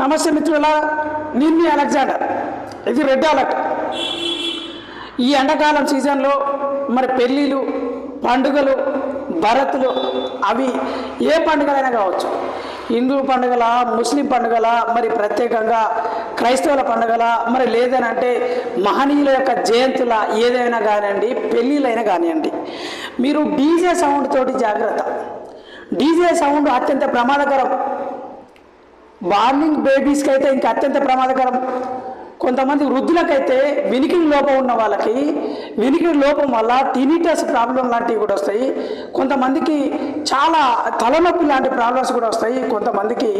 నమస్తే మిత్రుల నేను మీ అలెగ్జాండర్. ఇది రెడ్ అలర్ట్. ఈ ఎండాకాలం సీజన్లో మరి పెళ్ళిళ్ళు పండుగలు భరతులు అవి ఏ పండుగలైనా కావచ్చు. హిందూ పండుగల ముస్లిం పండుగల మరి ప్రత్యేకంగా క్రైస్తవుల పండుగల మరి లేదనంటే మహనీయుల యొక్క జయంతుల ఏదైనా కానివ్వండి పెళ్ళిళ్ళైనా కానివ్వండి. మీరు డీజే సౌండ్ తోటి జాగ్రత్త. డీజే సౌండ్ అత్యంత ప్రమాదకరం. వార్నింగ్ బేబీస్కి అయితే ఇంకా అత్యంత ప్రమాదకరం. కొంతమంది వృద్ధులకైతే వినికిడి లోపం ఉన్న వాళ్ళకి వినికిడి లోపం వల్ల టీనిటస్ ప్రాబ్లం లాంటివి కూడా వస్తాయి. కొంతమందికి చాలా తలనొప్పి లాంటి ప్రాబ్లమ్స్ కూడా వస్తాయి. కొంతమందికి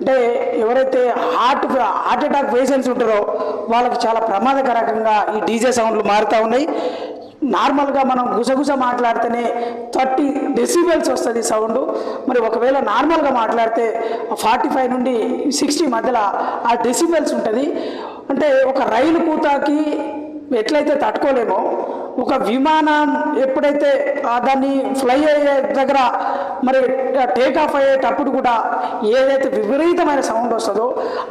అంటే ఎవరైతే హార్ట్ హార్ట్ అటాక్ పేషెంట్స్ ఉంటారో వాళ్ళకి చాలా ప్రమాదకరంగా ఈ డీజే సౌండ్లు మారుతూ ఉన్నాయి. నార్మల్గా మనం గుసగుస మాట్లాడితేనే థర్టీ డెసిబెల్స్ వస్తుంది సౌండ్. మరి ఒకవేళ నార్మల్గా మాట్లాడితే ఫార్టీ ఫైవ్ నుండి సిక్స్టీ మధ్యలో ఆ డెసిబెల్స్ ఉంటుంది. అంటే ఒక రైలు కూతాకి ఎట్లయితే తట్టుకోలేమో ఒక విమానం ఎప్పుడైతే దాన్ని ఫ్లై అయ్యే దగ్గర మరి టేక్ ఆఫ్ అయ్యేటప్పుడు కూడా ఏదైతే విపరీతమైన సౌండ్ వస్తుందో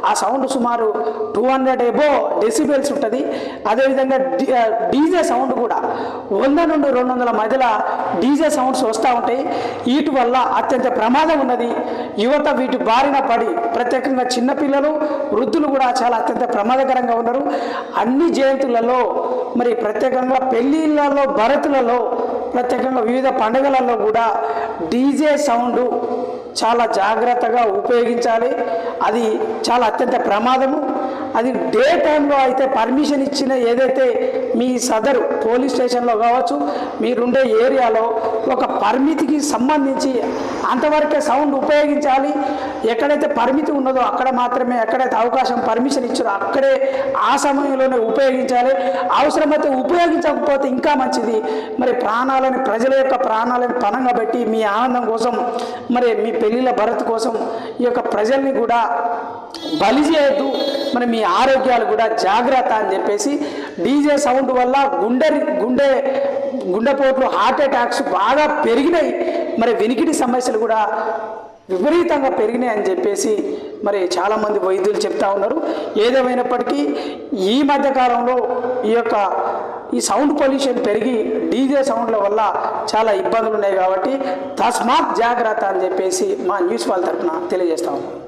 ఆ సౌండ్ సుమారు టూ హండ్రెడ్ ఎబో డెసిబెల్స్ ఉంటుంది. అదేవిధంగా డీజే సౌండ్ కూడా వంద నుండి రెండు వందల మధ్యలో డీజే సౌండ్స్ వస్తూ ఉంటాయి. వీటి వల్ల అత్యంత ప్రమాదం ఉన్నది. యువత వీటి బారిన పడి ప్రత్యేకంగా చిన్నపిల్లలు వృద్ధులు కూడా చాలా అత్యంత ప్రమాదకరంగా ఉన్నారు. అన్ని జయంతులలో మరి ప్రత్యేకంగా పెళ్ళిళ్ళలో భరతులలో ప్రత్యేకంగా వివిధ పండుగలలో కూడా డీజే సౌండ్ చాలా జాగ్రత్తగా ఉపయోగించాలి. అది చాలా అత్యంత ప్రమాదము. అది డే టైంలో అయితే పర్మిషన్ ఇచ్చిన ఏదైతే మీ సదరు పోలీస్ స్టేషన్లో కావచ్చు మీరుండే ఏరియాలో ఒక పరిమితికి సంబంధించి అంతవరకే సౌండ్ ఉపయోగించాలి. ఎక్కడైతే పరిమితి ఉన్నదో అక్కడ మాత్రమే ఎక్కడైతే అవకాశం పర్మిషన్ ఇచ్చారో అక్కడే ఆ సమయంలోనే ఉపయోగించాలి. అవసరమైతే ఉపయోగించకపోతే ఇంకా మంచిది. మరి ప్రాణాలని ప్రజల యొక్క ప్రాణాలను పణంగా పెట్టి మీ ఆనందం కోసం మరి మీ పెళ్ళిళ్ళ భరత్ కోసం ఈ యొక్క ప్రజల్ని కూడా బలి చేయొద్దు. మరి మీ ఆరోగ్యాలు కూడా జాగ్రత్త అని చెప్పేసి డీజే సౌండ్ వల్ల గుండె గుండె గుండెపోట్లు హార్ట్ అటాక్స్ బాగా పెరిగినాయి. మరి వినికిడి సమస్యలు కూడా విపరీతంగా పెరిగినాయి అని చెప్పేసి మరి చాలామంది వైద్యులు చెప్తా ఉన్నారు. ఏదేమైనప్పటికీ ఈ మధ్య కాలంలో ఈ యొక్క ఈ సౌండ్ పొల్యూషన్ పెరిగి డీజే సౌండ్ల వల్ల చాలా ఇబ్బందులు ఉన్నాయి కాబట్టి తస్మాత్ జాగ్రత్త అని చెప్పేసి మా న్యూస్ వాళ్ళ తరఫున తెలియజేస్తా ఉన్నాం.